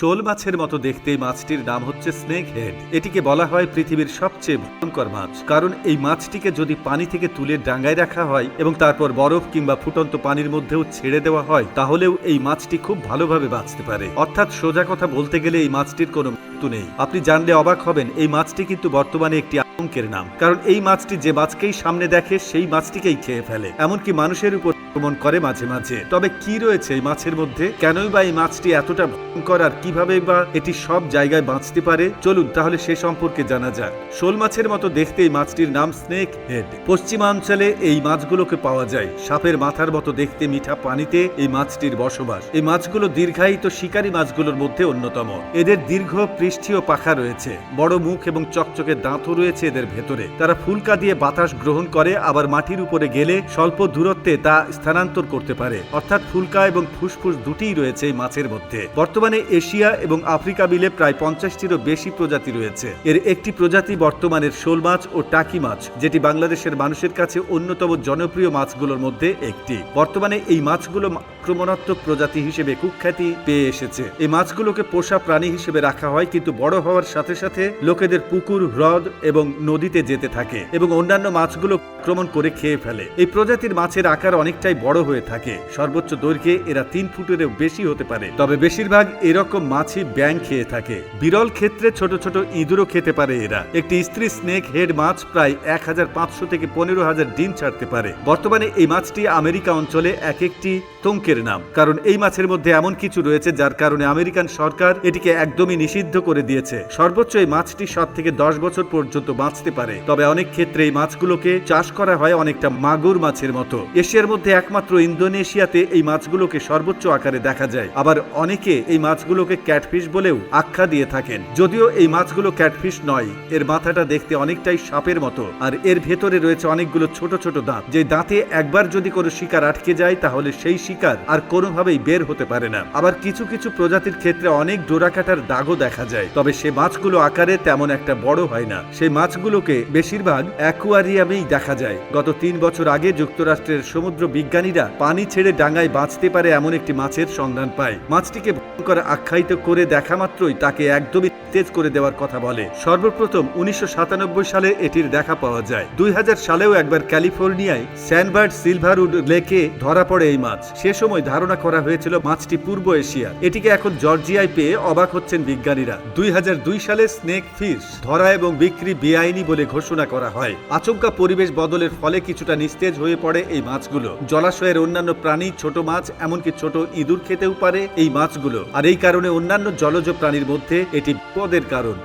শোল মাছের মতো দেখতে মাছটির নাম হচ্ছে স্নেক হেড এটিকে বলা হয় পৃথিবীর সবচেয়ে ভয়ঙ্কর মাছ। কারণ এই মাছটিকে যদি পানি থেকে তুলে ডাঙ্গায় রাখা হয় এবং তারপর বরফ কিংবা ফুটন্ত পানির মধ্যেও ছেড়ে দেওয়া হয়, তাহলেও এই মাছটি খুব ভালোভাবে বাঁচতে পারে। অর্থাৎ সোজা কথা বলতে গেলে এই মাছটির কোনো মৃত্যু নেই। আপনি জানলে অবাক হবেন, এই মাছটি কিন্তু বর্তমানে একটি আতঙ্কের নাম। কারণ এই মাছটি যে মাছকেই সামনে দেখে, সেই মাছটিকেই খেয়ে ফেলে। এমনকি মানুষের উপর আক্রমণ করে মাঝে মাঝে। তবে কি রয়েছে এই মাছের মধ্যে? কেনই বা এই মাছটি এতটা ভয়ঙ্কর আর কীভাবে বা এটি সব জায়গায় বাঁচতে পারে? চলুন তাহলে সে সম্পর্কে জানা যাক। শোল মাছের মতো দেখতে এই মাছটির নাম স্নেক হেড। পশ্চিমাঞ্চলে এই মাছগুলোকে পাওয়া যায়। সাপের মাথার মতো দেখতে মিঠা পানিতে এই মাছটির বসবাস। এই মাছগুলো দীর্ঘায়িত শিকারী মাছগুলোর মধ্যে অন্যতম। এদের দীর্ঘ পৃষ্ঠীয় পাখা রয়েছে। বড় মুখ এবং চকচকে দাঁতও রয়েছে এদের ভেতরে। তারা ফুলকা দিয়ে বাতাস গ্রহণ করে, আবার মাটির উপরে গেলে স্বল্প দূরত্বে তা স্থানান্তর করতে পারে। অর্থাৎ ফুলকা এবং ফুসফুস দুটিই রয়েছে এই মাছের মধ্যে। বর্তমানে এশিয়া এবং আফ্রিকা মিলে প্রায় পঞ্চাশটিরও বেশি প্রজাতি রয়েছে। এর একটি প্রজাতি বর্তমানের শোল মাছ ও টাকি মাছ, যেটি বাংলাদেশের মানুষের কাছে অন্যতম জনপ্রিয় মাছগুলোর মধ্যে একটি। বর্তমানে এই মাছগুলো আক্রমণাত্মক প্রজাতি হিসেবে কুখ্যাতি পেয়ে এসেছে। এই মাছগুলোকে পোষা প্রাণী হিসেবে রাখা হয়, কিন্তু বড় হওয়ার সাথে সাথে লোকেদের পুকুর, হ্রদ এবং নদীতে যেতে থাকে এবং অন্যান্য মাছগুলো আক্রমণ করে খেয়ে ফেলে। এই প্রজাতির মাছের আকার অনেকটাই বড় হয়ে থাকে। সর্বোচ্চ দৈর্ঘ্যে এরা তিন ফুটেরও বেশি হতে পারে। তবে বেশিরভাগ এরকম মাছই ব্যাং খেয়ে থাকে। বিরল ক্ষেত্রে ছোট ছোট ইঁদুরও খেতে পারে এরা। একটি স্ত্রী স্নেক হেড মাছ প্রায় এক হাজার পাঁচশো থেকে পনেরো হাজার ডিম ছাড়তে পারে। বর্তমানে এই মাছটি আমেরিকা অঞ্চলে এক একটি তঙ্কের নাম। কারণ এই মাছের মধ্যে এমন কিছু রয়েছে যার কারণে আমেরিকান সরকার এটিকে একদমই নিষিদ্ধ করে দিয়েছে। সর্বোচ্চ এই মাছটি সাত থেকে দশ বছর পর্যন্ত বাঁচতে পারে। তবে অনেক ক্ষেত্রে এই মাছগুলোকে চাষ করা হয় অনেকটা মাগুর মাছের মতো। এশিয়ার মধ্যে একমাত্র ইন্দোনেশিয়াতে এই মাছগুলোকে সর্বোচ্চ আকারে দেখা যায়। আবার অনেকে এই মাছগুলোকে ক্যাটফিশ বলেও আখ্যা দিয়ে থাকেন। যদিও এই মাছগুলো ক্যাটফিশ নয়, এর মাথাটা দেখতে অনেকটাই সাপের মতো। আর এর ভেতরে রয়েছে অনেকগুলো ছোট ছোট দাঁত। যে দাঁতে একবার যদি কোনো শিকার আটকে যায়, তাহলে সেই শিকার আর কোনোভাবেই বের হতে পারে না। আবার কিছু কিছু প্রজাতির ক্ষেত্রে অনেক ডোরা কাটার দাগও দেখা যায়। তবে সে মাছগুলো আকারে তেমন একটা বড় হয় না। সেই মাছগুলোকে বেশিরভাগ অ্যাকুয়ারিয়ামেই দেখা যায়। গত তিন বছর আগে যুক্তরাষ্ট্রের সমুদ্র বিজ্ঞানীরা পানি ছেড়ে ডাঙায় বাঁচতে পারে এমন একটি মাছের সন্ধান পায়। মাছটিকে ভয়ঙ্কর আখ্যায়িত করে দেখা মাত্রই তাকে একদমই তেজ করে দেওয়ার কথা বলে। সর্বপ্রথম উনিশশো সাতানব্বই সালে এটির দেখা পাওয়া যায়। দুই হাজার সালেও একবার ক্যালিফোর্নিয়ায় স্যানবার্ড সিলভারউড লেকে ধরা পড়ে এই মাছ। সে সময় ধারণা করা হয়েছিল মাছটি পূর্ব এশিয়া এটিকে এখন জর্জিয়ায় পেয়ে অবাক হচ্ছেন বিজ্ঞানীরা। দুই হাজার দুই সালে স্নেক ফিশ ধরা এবং বিক্রি বেআইনি বলে ঘোষণা করা হয়। আচমকা পরিবেশ বদলের ফলে কিছুটা নিস্তেজ হয়ে পড়ে এই মাছগুলো। জলাশয়ের অন্যান্য প্রাণী, ছোট মাছ, এমনকি ছোট ইঁদুর খেতেও পারে এই মাছগুলো। আর এই কারণে অন্যান্য জলজ প্রাণীর মধ্যে এটি বিপদের কারণ।